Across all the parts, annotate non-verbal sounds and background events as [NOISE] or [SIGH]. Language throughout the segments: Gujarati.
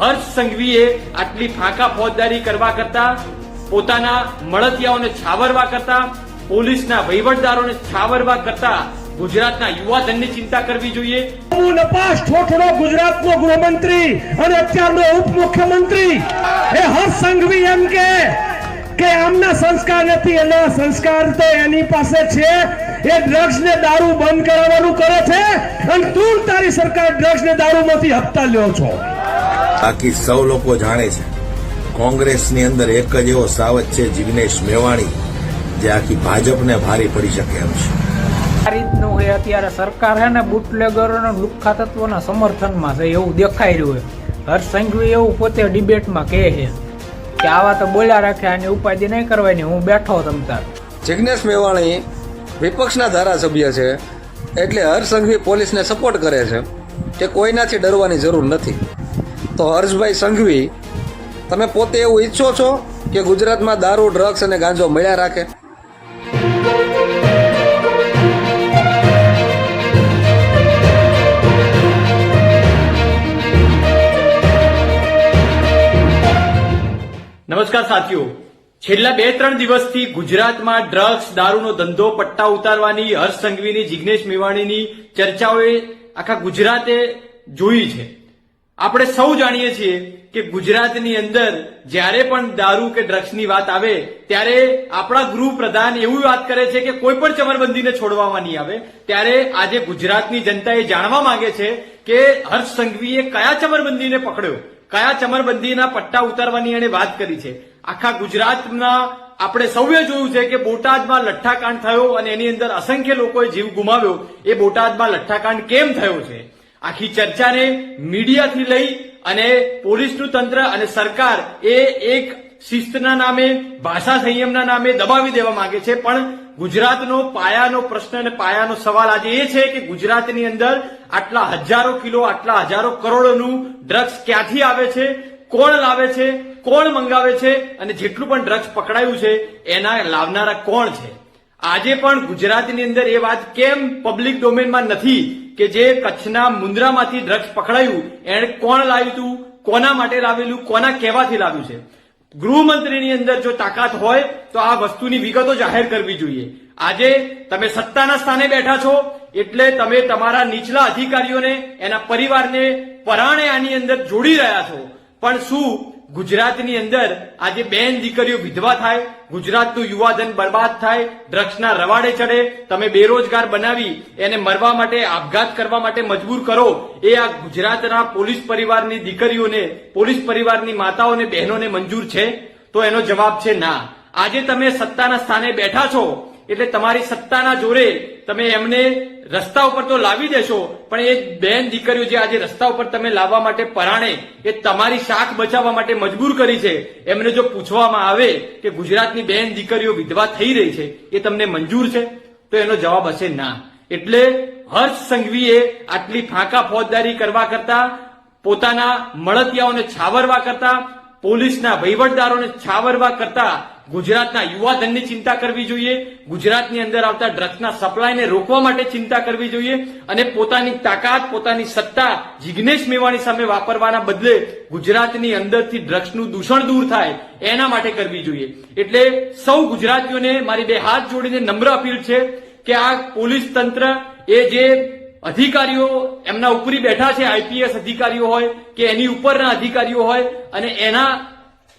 હર્ષ સંઘવીએ આટલી ફાંકા ફોજદારી કરવા કરતા, પોતાના મળતિયાઓને છાવરવા કરતા, પોલીસના વહીવટદારોને છાવરવા કરતા ગુજરાતના યુવાધનની ચિંતા કરવી જોઈએ. નપાસ ઠોઠડો ગુજરાતનો ગૃહમંત્રી અને અત્યારનો ઉપમુખ્યમંત્રી. એ હર્ષ સંઘવી એમ કે કે આમના સંસ્કાર નથી, એના સંસ્કાર તો એની પાસે છે. એ ડ્રગ્સ ને દારૂ બંધ કરાવવાનું કરે છે અને તું તારી સરકાર ડ્રગ્સ ને દારૂમાંથી હપ્તા લ્યો છો. બાકી સૌ લોકો જાણે છે. કોંગ્રેસની અંદર એક જ એવો સાવજ છે જિગ્નેશ મેવાણી જે આખી ભાજપને ભારી પડી શકે એમ છે. આ રીતનું હોય અત્યારે સરકાર છે ને બુટલેગરોના લુખ્ખા તત્વોના સમર્થનમાં છે એવું દેખાઈ રહ્યું છે. હર્ષ સંઘવી એવું પોતે ડિબેટમાં કહે છે કે આવા તો બોલ્યા રાખ્યા આની ઉપાધિ નહીં કરવાની હું બેઠો તમ તાર. જિગ્નેશ મેવાણી વિપક્ષના ધારાસભ્ય છે એટલે હર્ષ સંઘવી પોલીસને સપોર્ટ કરે છે કે કોઈનાથી ડરવાની જરૂર નથી. તો હર્ષભાઈ સંઘવી, તમે પોતે એવું ઈચ્છો છો કે ગુજરાતમાં દારૂ, ડ્રગ્સ અને ગાંજો મળ્યા રાખે? નમસ્કાર સાથીઓ. છેલ્લા બે ત્રણ દિવસથી ગુજરાતમાં ડ્રગ્સ, દારૂનો ધંધો પટ્ટા ઉતારવાની હર્ષ સંઘવીની, જિગ્નેશ મેવાણીની ચર્ચાઓએ આખા ગુજરાતે જોઈ છે. આપણે સૌ જાણીએ છીએ કે ગુજરાતની અંદર જ્યારે પણ દારૂ કે ડ્રગ્સની વાત આવે, ત્યારે આપણા ગૃહ પ્રધાન એવું વાત કરે છે કે કોઈ પણ ચમરબંધીને છોડવામાં નહીં આવે. ત્યારે આજે ગુજરાતની જનતા એ જાણવા માંગે છે કે હર્ષ સંઘવીએ કયા ચમરબંધીને પકડ્યો? કયા ચમરબંધીના પટ્ટા ઉતારવાની એણે વાત કરી છે? આખા ગુજરાતના આપણે સૌએ જોયું છે કે બોટાદમાં લઠ્ઠાકાંડ થયો અને એની અંદર અસંખ્ય લોકોએ જીવ ગુમાવ્યો. એ બોટાદમાં લઠ્ઠાકાંડ કેમ થયો છે? આખી ચર્ચાને મીડિયાથી લઈ અને પોલીસનું તંત્ર અને સરકાર એ એક શિસ્તના નામે, ભાષા સંયમના નામે દબાવી દેવા માંગે છે. પણ ગુજરાતનો પાયાનો પ્રશ્ન અને પાયાનો સવાલ આજે એ છે કે ગુજરાતની અંદર આટલા હજારો કિલો, આટલા હજારો કરોડોનું ડ્રગ્સ ક્યાંથી આવે છે? કોણ લાવે છે? કોણ મંગાવે છે? અને જેટલું પણ ડ્રગ્સ પકડાયું છે, એના લાવનારા કોણ છે? આજે પણ ગુજરાતની અંદર એ વાત કેમ પબ્લિક ડોમેનમાં નથી કે જે કચ્છના મુન્દ્રામાંથી ડ્રગ્સ પકડાયું? એણે કોણ લાવ્યું હતું કોના માટે લાવેલું? કોના કહેવાથી લાવ્યું છે? ગૃહમંત્રીની અંદર જો તાકાત હોય, તો આ વસ્તુની વિગતો જાહેર કરવી જોઈએ. આજે તમે સત્તાના સ્થાને બેઠા છો, એટલે તમે તમારા નીચલા અધિકારીઓને, એના પરિવારને પરાણે આની અંદર જોડી રહ્યા છો. પણ શું ગુજરાતની અંદર આજે બેન દીકરીઓ વિધવા થાય, ગુજરાતનું યુવાધન બરબાદ થાય, ડ્રગ્સના રવાડે ચડે, તમે બેરોજગાર બનાવી, એને મરવા માટે આપઘાત કરવા માટે મજબૂર કરો, એ આ ગુજરાતના પોલીસ પરિવારની દીકરીઓને, પોલીસ પરિવારની માતાઓને, બહેનોને મંજૂર છે? તો એનો જવાબ છે ના. આજે તમે સત્તાના સ્થાને બેઠા છો, એટલે તમારી સત્તાના જોરે તમે એમને રસ્તા ઉપર તો લાવી દેશો, પણ એ બેન દીકરીઓ જે આજે રસ્તા ઉપર તમે લાવવા માટે પરાણે, એ તમારી શાખ બચાવવા માટે મજબૂર કરી છે. એમને જો પૂછવામાં આવે કે ગુજરાતની બેન દીકરીઓ વિધવા થઈ રહી છે, એ તમને મંજૂર છે? તો એનો જવાબ હશે ના. એટલે હર્ષ સંઘવીએ આટલી ફાંકા ફોજદારી કરવા કરતા, પોતાના મળતિયાઓને છાવરવા કરતા, પોલીસના વહીવટદારોને છાવરવા કરતા ગુજરાતના યુવાધનની ચિંતા કરવી જોઈએ, ગુજરાતની અંદર આવતા ડ્રગ્સના સપ્લાયને રોકવા માટે ચિંતા કરવી જોઈએ અને પોતાની તાકાત, પોતાની સત્તા જિગ્નેશ મેવાણી સામે વાપરવાના બદલે ગુજરાતની અંદરથી ડ્રગ્સનું દૂષણ દૂર થાય એના માટે કરવી જોઈએ. એટલે સૌ ગુજરાતીઓને મારી બે હાથ જોડીને નમ્ર અપીલ છે કે આ પોલીસ તંત્ર, એ જે અધિકારીઓ એમના ઉપરી બેઠા છે, આઈપીએસ અધિકારીઓ હોય કે એની ઉપરના અધિકારીઓ હોય અને એના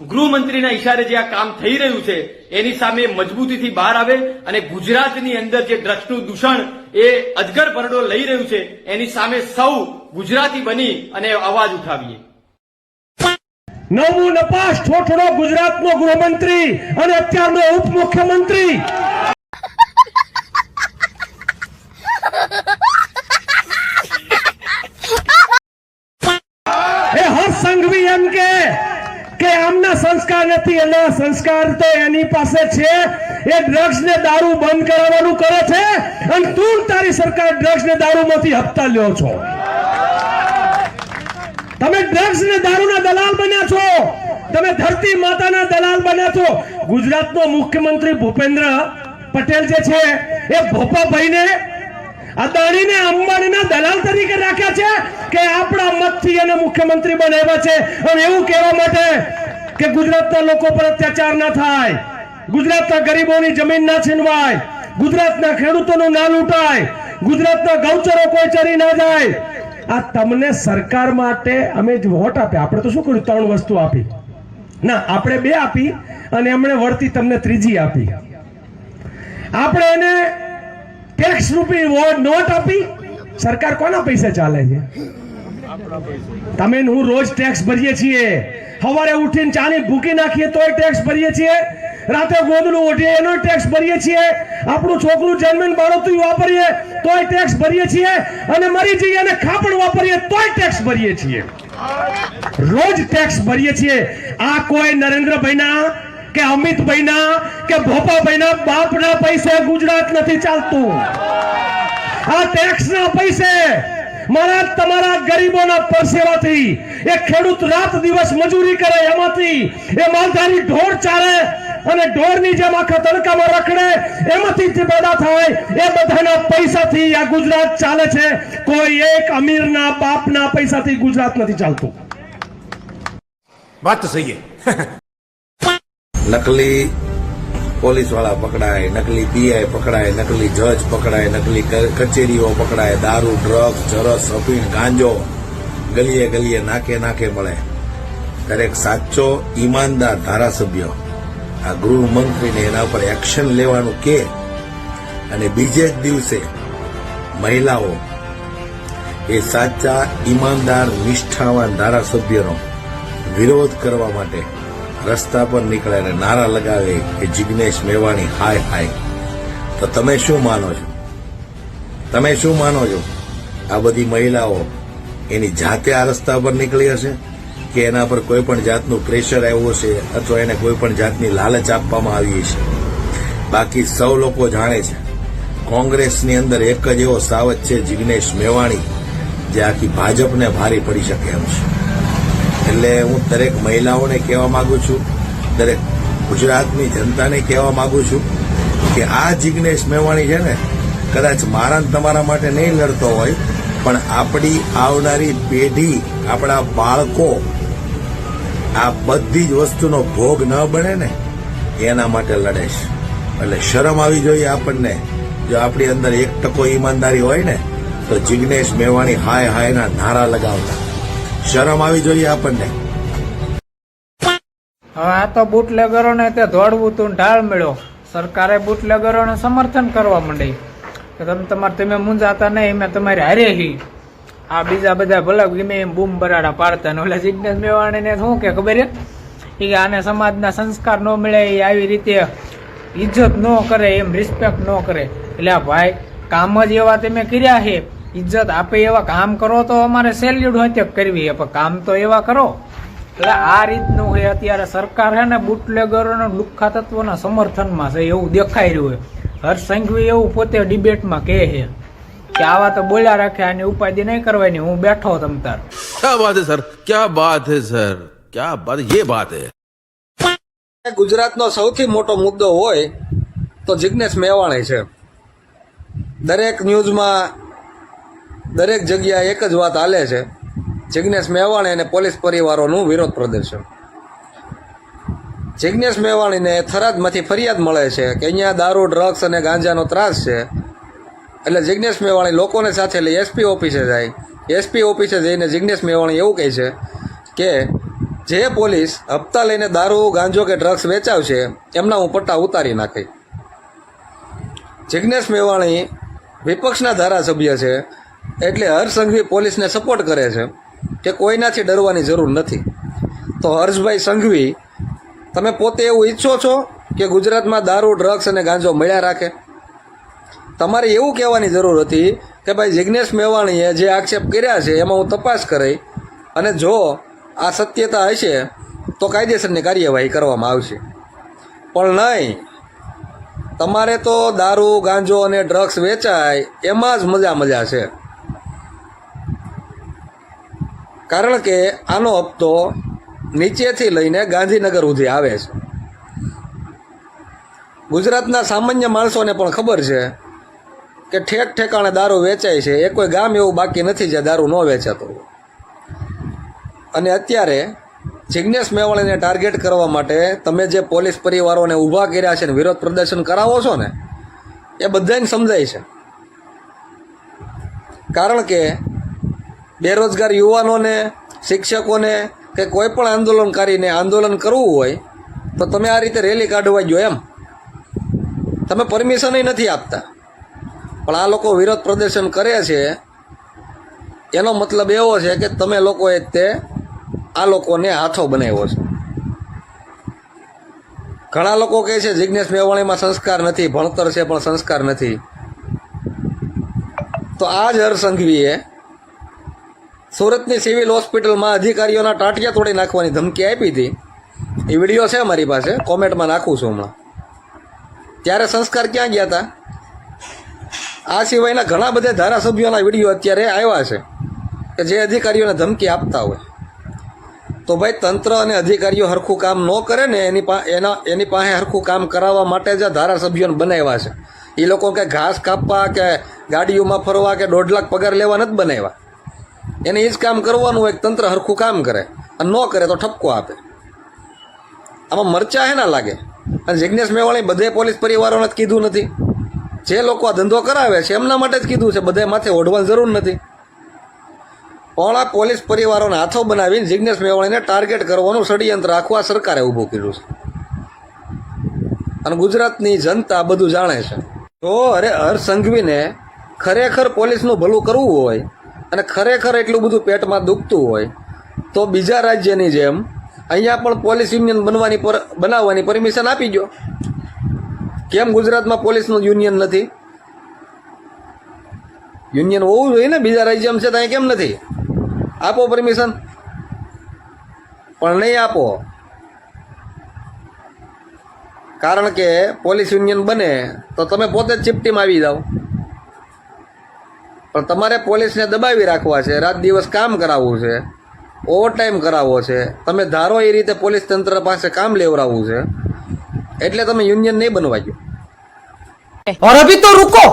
ગૃહમંત્રીના ઇશારે જે આ કામ થઈ રહ્યું છે, એની સામે મજબૂતીથી બહાર આવે અને ગુજરાતની અંદર જે ડ્રગ્સનું દૂષણ એ અજગર ભરડો લઈ રહ્યું છે, એની સામે સૌ ગુજરાતી બની અને અવાજ ઉઠાવીએ. નવમું નપાસ ઠોઠડો ગુજરાતનો ગૃહમંત્રી અને અત્યારનો ઉપમુખ્યમંત્રી. [LAUGHS] એ હર્ષ સંઘવી એમ કે કે આમના સંસ્કાર નથી, એના સંસ્કાર તો એની પાસે છે. એ ડ્રગ્સ ને દારૂ બંધ કરાવવાનું કરે છે અને તું તારી સરકાર ડ્રગ્સ ને દારૂમાંથી હપ્તા લ્યો છો. તમે ડ્રગ્સ ને દારૂના દલાલ બન્યા છો. તમે ધરતી માતાના દલાલ બન્યા છો. ગુજરાતનો મુખ્યમંત્રી ભૂપેન્દ્ર પટેલ જે છે, એ ભોપાભાઈને અદાણીને અંબાણીના દલાલ તરીકે રાખ્યા છે કે આપણા મતથી એને મુખ્યમંત્રી બનાવ્યા છે. અને એવું કહેવા માટે કે ગુજરાતના લોકો પર અત્યાચાર ના થાય. ગુજરાતના ગરીબોની જમીન ના છીનવાય. ગુજરાતના ખેડૂતોનું ના લૂંટાય. ગુજરાતના ગૌચરો કોઈ ચરી ના જાય. આ તમને સરકાર માટે અમે જ વોટ આપ્યા. આપણે તો શું કર્યું? ત્રણ વસ્તુ આપી. ના, આપણે બે આપી અને એમણે વળતી તમને ત્રીજી આપી. આપણે એને ટેક્સ રૂપી નોટ આપી. સરકાર કોના પૈસા ચાલે છે? તમે હું રોજ ટેક્સ ભરીએ છીએ. સવારે ઉઠીને ચાની ભૂકી નાખીએ તોય ટેક્સ ભરીએ છીએ. રાતે ગોદડું ઓઢીએ એનો ટેક્સ ભરીએ છીએ. આપણું છોકરું જન્મીને બાળોતું વાપરીએ તોય ટેક્સ ભરીએ છીએ. અને મરી જઈએ અને ખાપણ વાપરીએ તોય ટેક્સ ભરીએ છીએ. રોજ ટેક્સ ભરીએ છીએ. આ કોઈ નરેન્દ્રભાઈના કે અમિતભાઈના કે ભોપાભાઈના બાપના પૈસે ગુજરાત નથી ચાલતું. આ ટેક્સના પૈસે મારા તમારા ગરીબોના પરસેવાથી એ ખેડૂત રાત દિવસ મજૂરી કરે, એમાંથી એ માલધારી ઢોર ચારે અને ઢોરની જેમ આખા તડકામાં રખડે, એમાંથી જે પેદા થાય એ બધાના પૈસાથી આ ગુજરાત ચાલે છે. કોઈ એક અમીરના બાપના પૈસાથી ગુજરાત નથી ચાલતું. વાત સહી [LAUGHS] નકલી પોલીસવાળા પકડાય, નકલી પીઆઈ પકડાય, નકલી જજ પકડાય, નકલી કચેરીઓ પકડાય, દારૂ ડ્રગ્સ ચરસ અફીણ, ગાંજો ગલીએ ગલીએ નાકે નાકે મળે. દરેક સાચો, ઈમાનદાર ધારાસભ્ય. આ ગૃહમંત્રીને એના ઉપર એક્શન લેવાનું કે? અને બીજે જ દિવસે મહિલાઓ એ સાચા, ઈમાનદાર, નિષ્ઠાવાન ધારાસભ્યનો વિરોધ કરવા માટે રસ્તા પર નીકળે અને નારા લગાવે કે જિગ્નેશ મેવાણી, હાય હાય. તો તમે શું માનો છો? તમે શું માનો છો? આ બધી મહિલાઓ એની જાતે આ રસ્તા પર નીકળી હશે? કે એના પર કોઈ પણ જાતનું પ્રેશર આવ્યું હશે અથવા એને કોઈ પણ જાતની લાલચ આપવામાં આવી છે બાકી સૌ લોકો જાણે છે, કોંગ્રેસની અંદર એક જ એવો સાવજ છે જિગ્નેશ મેવાણી, જે આખી ભાજપને ભારે પડી શકે એમ છે. એટલે હું દરેક મહિલાઓને કહેવા માંગુ છું, દરેક ગુજરાતની જનતાને કહેવા માંગુ છું કે આ જિગ્નેશ મેવાણી છે ને, કદાચ મારા તમારા માટે નહીં લડતો હોય, પણ આપણી આવનારી પેઢી, આપણા બાળકો આ બધી જ વસ્તુનો ભોગ ન બને ને, એના માટે લડે છે. એટલે શરમ આવી જોઈએ આપણને. જો આપણી અંદર એક ટકો ઈમાનદારી હોય ને, તો જિગ્નેશ મેવાણી હાય હાયના નારા લગાવતા. શરમ આવી જોઈએ આપણને. હવે આ તો બુટલેગરોને તે દોડવું તું ઢાળ મળ્યો. સરકારે બુટલેગરોને સમર્થન કરવા માંડી. કે તમે તમારે તમે મૂંઝાતા નહીં મેં તમારે હારે હી. આ બીજા બધા ભલે ગમે એમ બૂમ બરાડા પાડતા ને ઓલા જિજ્ઞેશ મેવાણીને શું કે ખબર એ આને સમાજના સંસ્કાર ન મળે એ આવી રીતે ઇજ્જત ન કરે, એમ રિસ્પેક્ટ ન કરે. એટલે ભાઈ, કામ જ એવા તમે કર્યા છે ઇજ્જત આપે એવા કામ કરો તો અમારે સેલ્યુડ હોય ત્યાં કરવી પણ કામ તો એવા કરો. એટલે આ રીતનું છે. અત્યારે સરકાર છે ને બુટલેગરોના દુઃખા તત્વોના સમર્થનમાં છે. એવું દેખાઈ રહ્યું હોય હર્ષ સંઘવી એવું પોતે ડિબેટમાં કહે છે કે આવા તો બોલ્યા રાખે આની ઉપાધિ નહીં કરવાની. હું બેઠો તમ તાર. ક્યાં બાત સર? ક્યાં બાત હે સર? ક્યાં બાત? યે બાત હે. ગુજરાતનો સૌથી મોટો મુદ્દો હોય તો જિજ્ઞેશ મેવાણી છે. દરેક ન્યૂઝમાં દરેક જગ્યાએ એક જ વાત હાલે છે. જિગ્નેશ મેવાણી અને પોલીસ પરિવારોનું વિરોધ પ્રદર્શન. જિગ્નેશ મેવાણીને થરાદમાંથી ફરિયાદ મળે છે કે અહીંયા દારૂ, ડ્રગ્સ અને ગાંજાનો ત્રાસ છે. એટલે જિગ્નેશ મેવાણી લોકોને સાથે લઈ એસપી ઓફિસે જાય. એસપી ઓફિસે જઈને જિગ્નેશ મેવાણી એવું કહે છે કે જે પોલીસ હપ્તા લઈને દારૂ, ગાંજો કે ડ્રગ્સ વેચાવશે, એમના હું પટ્ટા ઉતારી નાખી. જિગ્નેશ મેવાણી વિપક્ષના ધારાસભ્ય છે. એટલે હર્ષસંઘવી પોલીસને સપોર્ટ કરે છે કે કોઈનાથી ડરવાની જરૂર નથી. તો હર્ષભાઈ સંઘવી, તમે પોતે એવું ઈચ્છો છો કે ગુજરાતમાં દારૂ ડ્રગ્સ અને ગાંજો મળ્યા રાખે? તમારે એવું કહેવાની જરૂર હતી કે ભાઈ જિગ્નેશ મેવાણીએ જે આક્ષેપ કર્યા છે એમાં હું તપાસ કરી અને જો આ સત્યતા હશે તો કાયદેસરની કાર્યવાહી કરવામાં આવશે. પણ નહીં, તમારે તો દારૂ, ગાંજો અને ડ્રગ્સ વેચાય એમાં જ મજા મજા છે. કારણ કે આનો હપ્તો નીચેથી લઈને ગાંધીનગર સુધી આવે છે. ગુજરાતના સામાન્ય માણસોને પણ ખબર છે કે ઠેક ઠેકાણે દારૂ વેચાય છે. એ કોઈ ગામ એવું બાકી નથી જે દારૂ ન વેચાતો અને અત્યારે જિજ્ઞેશ મેવાણીને ટાર્ગેટ કરવા માટે તમે જે પોલીસ પરિવારોને ઊભા કર્યા છે ને વિરોધ પ્રદર્શન કરાવો છો ને, એ બધાને સમજાય છે. કારણ કે બેરોજગાર યુવાનોને, શિક્ષકોને કે કોઈ પણ આંદોલનકારીને આંદોલન કરવું હોય, તો તમે આ રીતે રેલી કાઢવા જો એમ. તમે પરમિશન નથી આપતા. પણ આ લોકો વિરોધ પ્રદર્શન કરે છે, એનો મતલબ એવો છે કે તમે લોકોએ તે આ લોકોને હાથો બનાવ્યો છે. ઘણા લોકો કહે છે જિજ્ઞેશ મેવાણીમાં સંસ્કાર નથી, ભણતર છે પણ સંસ્કાર નથી. તો આ જ હરસંઘવીએ સુરતની સિવિલ હોસ્પિટલમાં અધિકારીઓના ટાંટિયા તોડી નાખવાની ધમકી આપી હતી. એ વીડિયો છે મારી પાસે. કોમેન્ટમાં નાખું છું હમણાં. ત્યારે સંસ્કાર ક્યાં ગયા હતા આ સિવાયના ઘણા બધા ધારાસભ્યોના વીડિયો અત્યારે આવ્યા છે કે જે અધિકારીઓને ધમકી આપતા હોય. તો ભાઈ, તંત્ર અને અધિકારીઓ હરખું કામ ન કરે ને એની પા, એના, એની પાસે હરખું કામ કરાવવા માટે જ ધારાસભ્યોને બનાવ્યા છે. એ લોકો કે ઘાસ કાપવા કે ગાડીઓમાં ફરવા કે દોઢ લાખ પગાર લેવા નથી બનાવ્યા. એને એ જ કામ કરવાનું હોય તંત્ર હરખું કામ કરે અને ન કરે તો ઠપકો આપે. આમાં મરચા હે ના લાગે. અને જિજ્ઞેશ મેવાણી બધે પોલીસ પરિવારોને જ કીધું નથી. જે લોકો આ ધંધો કરાવે છે એમના માટે જ કીધું છે, બધે માથે ઓઢવાની જરૂર નથી. પણ આ પોલીસ પરિવારોને હાથો બનાવીને જિજ્ઞેશ મેવાણીને ટાર્ગેટ કરવાનું ષડયંત્ર આખું આ સરકારે ઊભું કર્યું છે. અને ગુજરાતની જનતા બધું જાણે છે. તો અરે હર સંઘવીને ખરેખર પોલીસનું ભલું કરવું હોય અને ખરેખર એટલું બધું પેટમાં દુખતું હોય, તો બીજા રાજ્યની જેમ અહીંયા પણ પોલીસ યુનિયન બનવાની પર, બનાવવાની પરમિશન આપી દો કેમ ગુજરાતમાં પોલીસનું યુનિયન નથી? યુનિયન હોવું જોઈએ ને બીજા રાજ્યમાં છે ત્યાં કેમ નથી? આપો પરમિશન પણ નહીં આપો. કારણ કે પોલીસ યુનિયન બને તો તમે પોતે જ ચીપટીમાં આવી જાઓ. પણ તમારે પોલીસને દબાવી રાખવા છે રાત દિવસ કામ કરાવવું છે ઓવરટાઈમ કરાવવો છે તમે ધારો એ રીતે પોલીસ તંત્ર પાસે કામ લેવડાવવું છે એટલે તમે યુનિયન નહીં બનવા ગયો और अभी तो रुको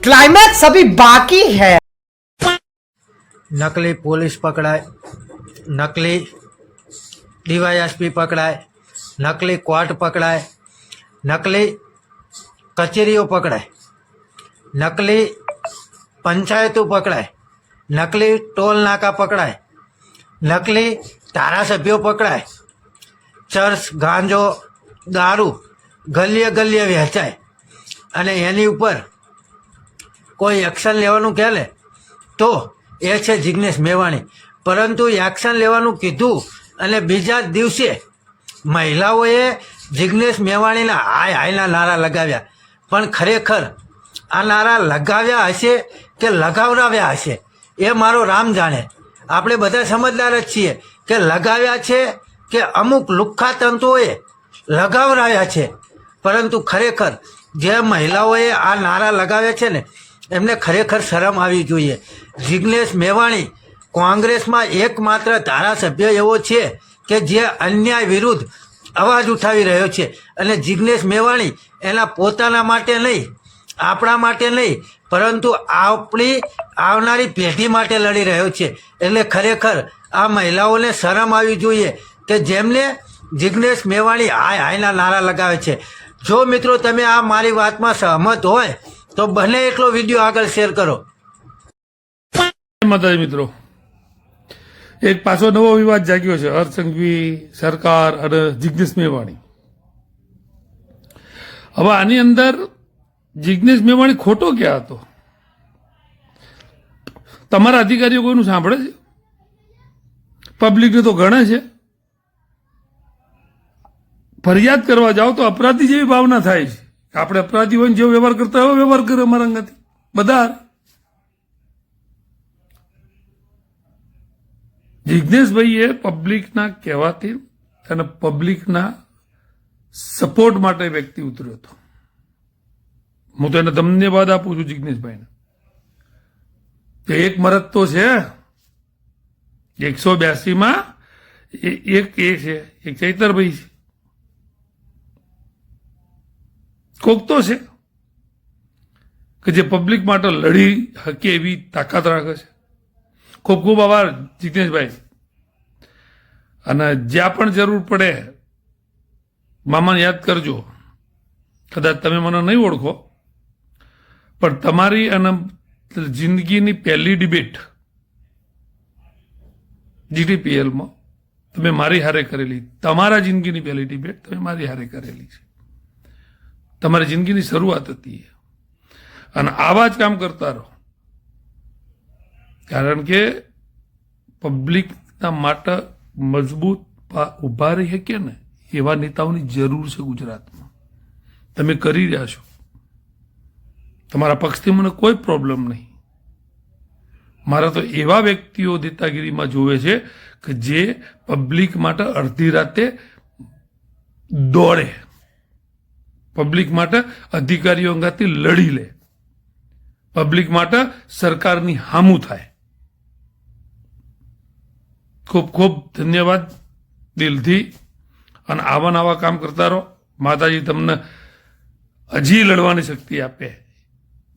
क्लाइमैक्स अभी बाकी है નકલી પોલીસ પકડાય નકલી ડીવાયએસપી પકડાય નકલી કોર્ટ પકડાય નકલી કચેરીઓ પકડાય નકલી પંચાયતો પકડાય. નકલી ટોલ નાકા પકડાય. નકલી ધારાસભ્યો પકડાય. ચર્ચ, ગાંજો, દારૂ ગલીએ ગલીએ વહેંચાય. અને એની ઉપર કોઈ એક્શન લેવાનું કહે લે તો એ છે જિજ્ઞેશ મેવાણી. પરંતુ એક્શન લેવાનું કીધું અને બીજા જ દિવસે મહિલાઓએ જિજ્ઞેશ મેવાણીના હાય હાયના નારા લગાવ્યા. પણ ખરેખર આ નારા લગાવ્યા હશે કે લગાવડાવ્યા હશે? એ મારો રામ જાણે. આપણે બધા સમજદાર જ છીએ કે લગાવ્યા છે કે અમુક લુખ્ખા તંતુઓએ લગાવડાવ્યા છે. પરંતુ ખરેખર જે મહિલાઓએ આ નારા લગાવ્યા છે ને, એમને ખરેખર શરમ આવી જોઈએ. જિજ્ઞેશ મેવાણી કોંગ્રેસમાં એકમાત્ર ધારાસભ્ય એવો છે કે જે અન્યાય વિરુદ્ધ અવાજ ઉઠાવી રહ્યો છે. અને જિજ્ઞેશ મેવાણી એના પોતાના માટે નહીં આપણા માટે નહીં, પરંતુ આપણી, આવનારી પેઢી માટે લડી રહ્યો છે. એટલે ખરેખર આ મહિલાઓને શરમ આવી જોઈએ કે જેમને જિજ્ઞેશ મેવાણી હાય હાયના નારા લગાવે છે. જો મિત્રો તમે આ મારી વાતમાં સહમત હોય, તો બને એટલો વીડિયો આગળ શેર કરો. માતાજી મિત્રો, એક પાછો નવો વિવાદ જાગ્યો છે. હર્ષસંઘવી સરકાર અને જિજ્ઞેશ મેવાણી. હવે આની અંદર જિજ્ઞેશ મેવાણી ખોટો ક્યાં હતો? તમારા અધિકારીઓ કોઈનું સાંભળે છે? પબ્લિકને તો ગણે છે. ફરિયાદ કરવા જાઓ તો અપરાધી જેવી ભાવના થાય છે. આપણે અપરાધી હોય જેવો વ્યવહાર કરતા હોય વ્યવહાર કરે અમારા અંગાથી. બધા. જિજ્ઞેશભાઈએ પબ્લિકના કહેવાથી અને પબ્લિકના સપોર્ટ માટે વ્યક્તિ ઉતર્યો હતો. હું તો એને ધન્યવાદ આપું છું જિજ્ઞેશભાઈને કે એક મરદ તો છે, એકસો બ્યાસીમાં એક એ છે, એક ચૈતરભાઈ છે. કોક તો છે, કે જે પબ્લિક માટે લડી શકે એવી તાકાત રાખે છે. ખૂબ ખૂબ આભાર, જિગ્નેશભાઈ. અને જ્યાં પણ જરૂર પડે, મામાને યાદ કરજો. કદાચ તમે મને નહીં ઓળખો પણ તમારી અને જિંદગીની પહેલી ડિબેટ જીટીપીએલમાં તમે મારી હારે કરેલી. તમારા જિંદગીની પહેલી ડિબેટ તમે મારી હારે કરેલી છે. તમારી જિંદગીની શરૂઆત હતી અને આવા જ કામ કરતા રહો. કારણ કે પબ્લિકના માટે મજબૂત ઊભા રહી શકે ને, એવા નેતાઓની જરૂર છે ગુજરાતમાં. તમે કરી રહ્યા છો. તમારા પક્ષથી મને કોઈ પ્રોબ્લેમ નહીં. મારા તો એવા વ્યક્તિઓ દેતાગીરીમાં જોવે છે કે જે પબ્લિક માટે અડધી રાતે દોડે. પબ્લિક માટે અધિકારીઓ અંગાથી લડી લે. પબ્લિક માટે સરકારની હામું થાય. ખૂબ ખૂબ ધન્યવાદ દિલથી. અને આવા નવા કામ કરતા રહો. માતાજી તમને હજી લડવાની શક્તિ આપે.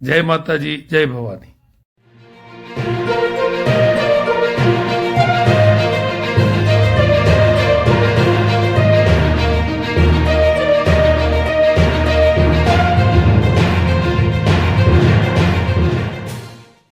જય માતાજી જય ભવાની.